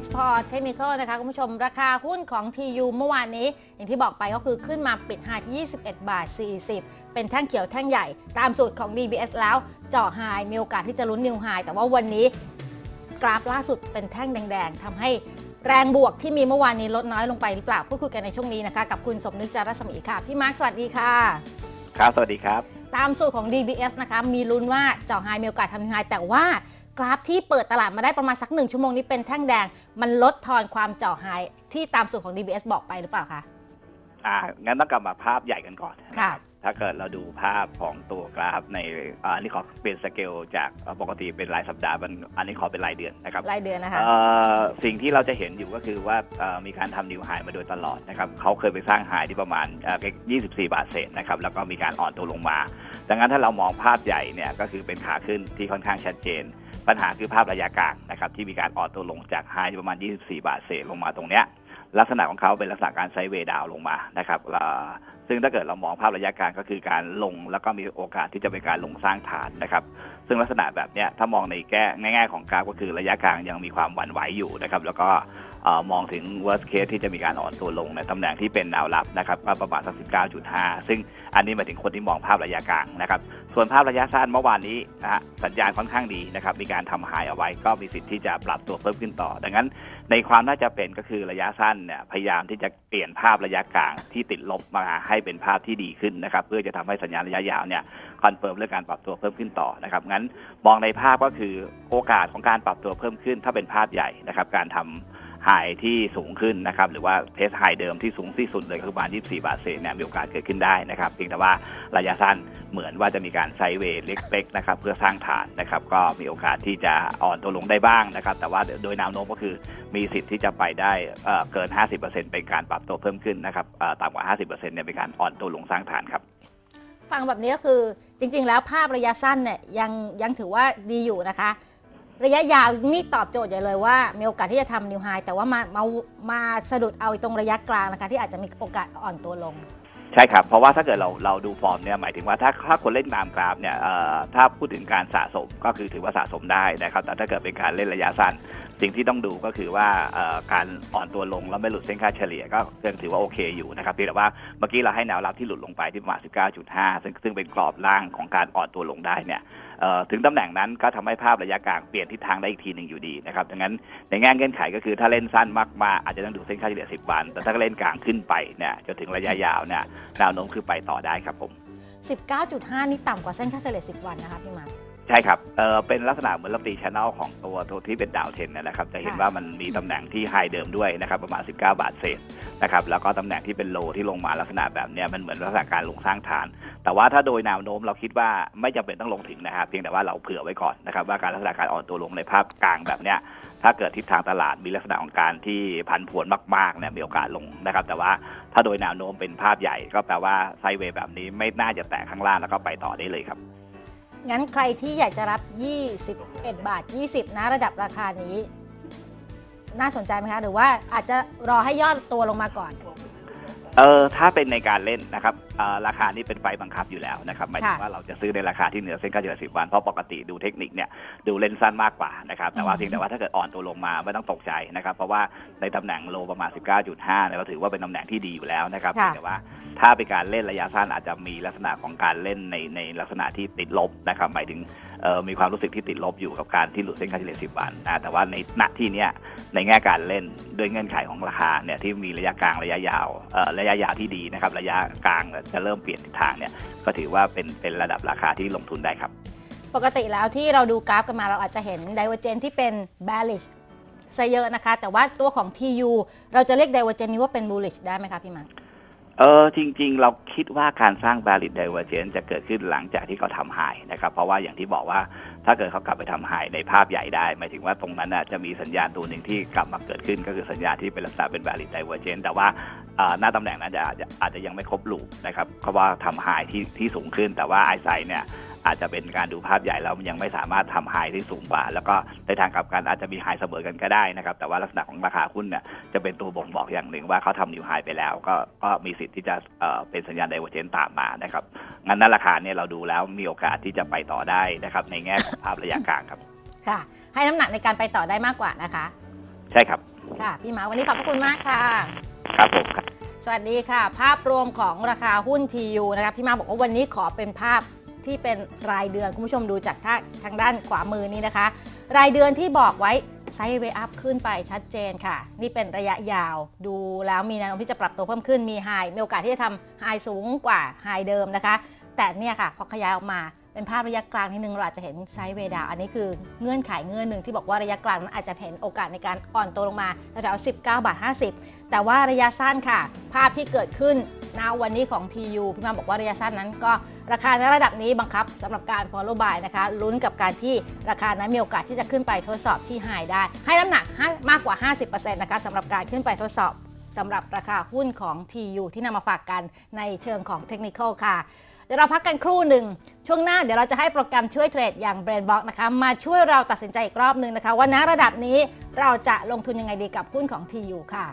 Export Technical นะคะคุณผู้ชมราคาหุ้นของ TU เมื่อวานนี้ อย่างที่บอกไปก็คือขึ้นมาปิดไฮที่21 บาท 40 เป็นแท่งเขียวแท่งใหญ่ ตามสูตรของ DBS แล้วเจาะไฮมีโอกาสที่จะลุ้นนิวไฮแต่ว่าวันนี้กราฟล่าสุดเป็นแท่งแดง ๆทำให้แรงบวกที่มีเมื่อวานนี้ลดน้อยลงไปหรือเปล่าพูดคุยกันในช่วงนี้นะคะกับคุณสมนึกจารสมีค่ะ พี่มาร์คสวัสดีค่ะ ครับ สวัสดีครับ ตามสูตรของ DBS นะคะมีลุ้นว่าเจาะไฮมีโอกาสทำนิวไฮแต่ว่า กราฟที่เปิดตลาดมาได้ประมาณสักหนึ่งชั่วโมงนี้เป็นแท่งแดง มันลดทอนความเจาะไฮที่ตามสูตรของ DBS บอกไปหรือเปล่าคะอ่างั้นต้องกลับมาภาพใหญ่กันก่อนนะค่ะรับถ้าเกิดเราดูภาพของตัวกราฟในอ่าอันนี้ขอเปลี่ยนสเกลจากอ่าปกติเป็นรายสัปดาห์มันอันนี้ขอเป็นรายเดือนนะครับรายเดือนนะคะเอ่อสิ่งที่เราจะเห็นอยู่ก็คือว่าเอ่อมีการทำนิวไฮมาโดยตลอดนะครับเขาเคยไปสร้างไฮที่ประมาณเอ่อ24 บาทเศษนะครับแล้วก็มีการอ่อนตัวลงมา ดังนั้นถ้าเรามองภาพใหญ่เนี่ยก็คือเป็นขาขึ้นที่ค่อนข้างชัดเจน ปัญหาคือภาพระยะกลางนะครับที่มีการอ่อนตัวลงจากไฮประมาณ 24 บาทเศษลงมาตรงเนี้ยลักษณะของเขาเป็นลักษณะการไซด์เวย์ดาวลงมานะครับซึ่งถ้าเกิดเรามองภาพระยะกลางก็คือการลงแล้วก็มีโอกาสที่จะเป็นการลงสร้างฐานนะครับ ซึ่งลักษณะแบบนี้ถ้ามองในแก้ง่ายๆของกราฟก็คือระยะกลางยังมีความหวั่นไหวอยู่นะครับ แล้วก็มองถึง worst case ที่จะมีการอ่อนตัวลงในตำแหน่งที่เป็นแนวรับนะครับก็ประมาณสัก19.5 ซึ่งอันนี้หมายถึงคนที่มองภาพระยะกลางนะครับ ส่วนภาพระยะสั้นเมื่อวานนี้นะฮะสัญญาณค่อนข้างดีนะครับ มีการทำหายเอาไว้ก็มีสิทธิ์ที่จะปรับตัวเพิ่มขึ้นต่อ ดังนั้นในความน่าจะเป็นก็คือระยะสั้นเนี่ยพยายามที่จะเปลี่ยนภาพระยะกลางที่ติดลบมาให้เป็นภาพที่ดีขึ้นนะครับ เพื่อจะทำให้สัญญาณระยะยาวเนี่ยคอนเฟิร์มเรื่องการปรับตัวเพิ่มขึ้นต่อนะครับงั้นมองในภาพก็คือโอกาสของการปรับตัวเพิ่มขึ้น ถ้าเป็นภาพใหญ่นะครับ การทำ ไฮที่สูงขึ้นนะครับหรือว่าเทสไฮเดิมที่สูงที่สุดเลยคือประมาณ 24 บาทเศษเนี่ยมีโอกาสเกิดขึ้นได้นะครับเพียงแต่ว่าระยะสั้นเหมือนว่าจะมีการไซเวย์เล็กๆนะครับเพื่อสร้างฐานนะครับก็มีโอกาสที่จะอ่อนตัวลงได้บ้างนะครับแต่ว่าโดยแนวโน้มก็คือมีสิทธิ์ที่จะไปได้เเกิน 50%เป็นการปรับตัวเพิ่มขึ้นนะครับต่ำกว่า 50%เนี่ยเป็นการอ่อนตัวลงสร้างฐานครับฟังแบบนี้ก็คือจริง ๆ แล้วภาพระยะสั้นเนี่ยยังยังถือว่าดีอยู่นะคะ ระยะยาวนี่ตอบโจทย์ใหญ่เลยว่า มีโอกาสที่จะทำนิวไฮแต่ว่ามามามาสะดุดเอาตรงระยะกลางนะคะที่อาจจะมีโอกาสอ่อนตัวลง ใช่ครับ เพราะว่าถ้าเกิดเราเราดูฟอร์มเนี่ยหมายถึงว่าถ้าถ้าคนเล่นตามกราฟเนี่ยเอ่อถ้าพูดถึงการสะสมก็คือถือว่าสะสมได้นะครับ แต่ถ้าเกิดเป็นการเล่นระยะสั้น สิ่งที่ต้องดูก็คือว่าการอ่อนตัวลงแล้วไม่หลุดเส้นค่าเฉลี่ยก็ยังถือว่าโอเคอยู่นะครับเพียงแต่ว่าเมื่อกี้เราให้แนวรับที่หลุดลงไปที่ประมาณ 19.5 ซึ่งซึ่งเป็นกรอบล่างของการอ่อนตัวลงได้เนี่ยถึงตำแหน่งนั้นก็ทำให้ภาพระยะกลางเปลี่ยนทิศทางได้อีกทีหนึ่งอยู่ดีนะครับดังนั้นในแง่เงื่อนไขก็คือถ้าเล่นสั้นมากๆอาจจะต้องดูเส้นค่าเฉลี่ย 10 วัน แต่ถ้าเล่นกลางขึ้นไปเนี่ยจนถึงระยะยาวเนี่ยแนวโน้มคือไปต่อได้ครับผม 19.5 นี่ต่ำกว่าเส้นค่าเฉลี่ย 10 วันนะคะพี่มาร์ ใช่ครับเออเป็นลักษณะเหมือนลัตีชแนลของตัวตัวที่เป็นดาวเทนนะครับ จะเห็นว่ามันมีตำแหน่งที่ไฮเดิมด้วยนะครับประมาณ 19 บาทเศษนะครับแล้วก็ตำแหน่งที่เป็นโลที่ลงมาลักษณะแบบเนี้ยมันเหมือนลักษณะการลงสร้างฐาน แต่ว่าถ้าโดยแนวโน้มเราคิดว่าไม่จำเป็นต้องลงถึงนะครับเพียงแต่ว่าเราเผื่อไว้ก่อนนะครับว่าการลักษณะการอ่อนตัวลงในภาพกลางแบบเนี้ยถ้าเกิดทิศทางตลาดมีลักษณะของการที่ผันผวนมากๆเนี่ยมีโอกาสลงนะครับ แต่ว่าถ้าโดยแนวโน้มเป็นภาพใหญ่ก็แปลว่าไซเวย์แบบนี้ไม่น่าจะแตะข้างล่างแล้วก็ไปต่อได้เลยครับ งั้นใครที่อยากจะรับ 21 บาท 20 นะระดับราคานี้ น่าสนใจไหมคะ หรือว่าอาจจะรอให้ยอดตัวลงมาก่อน เออถ้าเป็นในการเล่นนะครับเอ่อราคานี้เป็นไฟบังคับอยู่แล้วนะครับหมายถึงค่ะว่าเราจะซื้อในราคาที่เหนือเส้นค่าเฉลี่ย10วันเพราะปกติดูเทคนิคเนี่ยดูเล่นสั้นมากกว่านะครับแต่ว่าอืม เพียงแต่ว่าถ้าเกิดอ่อนตัวลงมาไม่ต้องตกใจนะครับ เพราะว่าในตำแหน่งโลประมาณ 19.5เนี่ยเราถือว่าเป็นตำแหน่งที่ดีอยู่แล้วนะครับค่ะเพียงแต่ว่า ถ้าเป็นการเล่นระยะสั้นอาจจะมีลักษณะของการเล่นในในลักษณะที่ติดลบนะครับหมายถึงมีความรู้สึกที่ติดลบอยู่กับการที่หลุดเส้นค่าเฉลี่ย10 วันนะแต่ว่าในณที่เนี้ยในแง่การเล่นด้วยเงื่อนไขของราคาเนี่ยที่มีระยะกลางระยะยาวระยะยาวที่ดีนะครับระยะกลางจะเริ่มเปลี่ยนทิศทางเนี่ยก็ถือว่าเป็นเป็นระดับราคาที่ลงทุนได้ครับ ปกติแล้วที่เราดูกราฟกันมาเราอาจจะเห็น divergence ที่เป็น bearish ซะเยอะนะคะ แต่ว่าตัวของ TU เราจะเรียก divergence นี้ว่าเป็น bullish ได้ไหมคะพี่มาร์ เออจริง ๆ เราคิดว่าการสร้าง valid divergence จะเกิดขึ้นหลังจากที่เขาทำ high นะครับ เพราะว่าอย่างที่บอกว่าถ้าเกิดเขากลับไปทำ high ในภาพใหญ่ได้หมายถึงว่าตรงนั้นนะจะมีสัญญาณตัวหนึ่งที่กลับมาเกิดขึ้น ก็คือสัญญาณที่เป็นลักษณะเป็น valid divergence แต่ว่าหน้าตำแหน่งนั้นจะอาจจะอาจจะยังไม่ครบลูปนะครับเพราะว่าทำ high ที่ที่สูงขึ้นแต่ว่าไอไซเนี่ย อาจจะเป็นการดูภาพใหญ่แล้วมันยังไม่สามารถทำไฮที่สูงกว่า แล้วก็ในทางกลับกันอาจจะมีไฮเสมอกันก็ได้นะครับ แต่ว่าลักษณะของราคาหุ้นเนี่ยจะเป็นตัวบ่งบอกอย่างหนึ่งว่าเขาทำนิวไฮไปแล้ว ก็ก็มีสิทธิ์ที่จะเอ่อเป็นสัญญาณไดเวอร์เจนตามมานะครับงั้นนั้นราคาเนี่ยเราดูแล้วมีโอกาสที่จะไปต่อได้นะครับ ในแง่ของภาพระยะกลางครับ ค่ะ ให้น้ำหนักในการไปต่อได้มากกว่านะคะ ใช่ครับค่ะพี่หมาวันนี้ขอบพระคุณมากค่ะ ครับผมครับ สวัสดีค่ะ ภาพรวมของราคาหุ้น TU นะคะพี่มาบอกว่าวันนี้ขอเป็นภาพ ที่เป็นรายเดือน คุณผู้ชมดูจากทางทางด้านขวามือนี้นะคะ รายเดือนที่บอกไว้ไซด์เวอัพขึ้นไปชัดเจนค่ะ นี่เป็นระยะยาว ดูแล้วมีแนวโน้มที่จะปรับตัวเพิ่มขึ้นมีไฮมีโอกาสที่จะทำไฮสูงกว่าไฮเดิมนะคะ แต่เนี่ยค่ะพอขยายออกมาเป็นภาพระยะกลางนิดนึงเราอาจจะเห็นไซด์เวดาวอันนี้คือเงื่อนไขเงื่อนหนึ่งที่บอกว่าระยะกลางนั้นอาจจะเห็นโอกาสในการอ่อนตัวลงมาแถวๆ19 บาท 50 แต่ว่าระยะสั้นค่ะ ภาพที่เกิดขึ้น ณวันนี้ของ TU พี่มาบอกว่าระยะสั้นนั้นก็ราคาในระดับนี้บังคับสำหรับการ follow buy นะคะลุ้นกับการที่ราคานั้นมีโอกาสที่จะขึ้นไปทดสอบที่ high ได้ ให้น้ำหนักมากกว่า 50%นะคะสำหรับการขึ้นไปทดสอบสำหรับราคาหุ้นของ TU ที่นำมาฝากกันในเชิงของเทคนิคค่ะเดี๋ยวเราพักกันครู่หนึ่ง ช่วงหน้าเดี๋ยวเราจะให้โปรแกรมช่วยเทรดอย่าง Brain Box นะคะ มาช่วยเราตัดสินใจอีกรอบหนึ่งนะคะ ว่าณระดับนี้เราจะลงทุนยังไงดีกับหุ้นของ TU ค่ะ